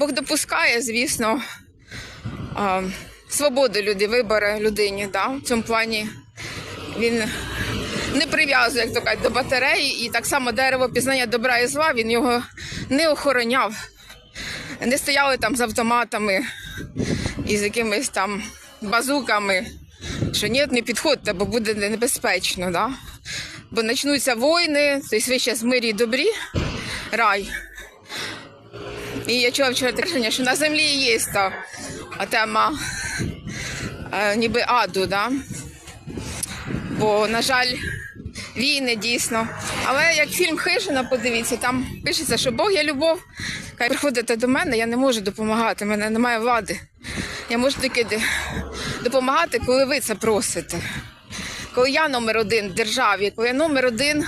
Бог допускає, звісно, а, свободу люди, вибори людині. Да? В цьому плані він не прив'язує, як то кажуть, до батареї, і так само дерево пізнання добра і зла, він його не охороняв. Не стояли там з автоматами і з якимись там базуками, що ні, не підходьте, бо буде небезпечно. Да? Бо почнуться війни, тобто ви зараз в мирі добрі, рай. І я чула вчора рішення, що на землі є та тема е, ніби аду, да? бо, на жаль, війни дійсно. Але як фільм Хижина, подивіться, там пишеться, що Бог є любов. Кай приходите до мене, я не можу допомагати, в мене немає влади. Я можу тільки допомагати, коли ви це просите. Коли я номер один в державі, коли я номер один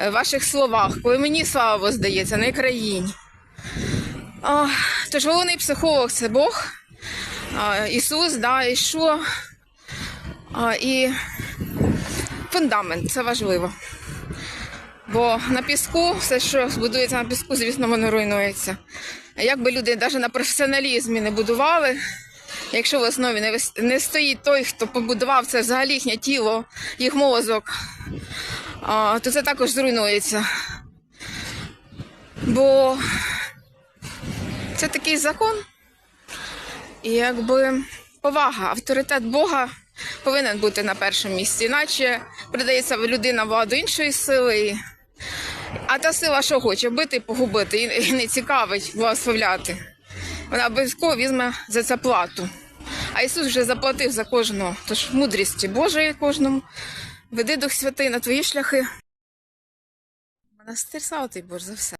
е, в ваших словах, коли мені слава воздається, не країні. Тож головний психолог це Бог, Ісус, да, і? І фундамент це важливо. Бо на піску, все, що збудується на піску, звісно, воно руйнується. А Як би люди навіть на професіоналізмі не будували, якщо в основі не, стоїть той, хто побудував це взагалі їхнє тіло, їх мозок, то це також зруйнується. Бо це такий закон. І якби повага, авторитет Бога повинен бути на першому місці. Іначе передається людина владу іншої сили. А та сила, що хоче бити, погубити, і і не цікавить благословляти. Вона обов'язково візьме за це плату. А Ісус вже заплатив за кожного. Тож мудрісті Божої кожному. Веди Дух Святий на твої шляхи. Монастир слава тобі, Боже, за все.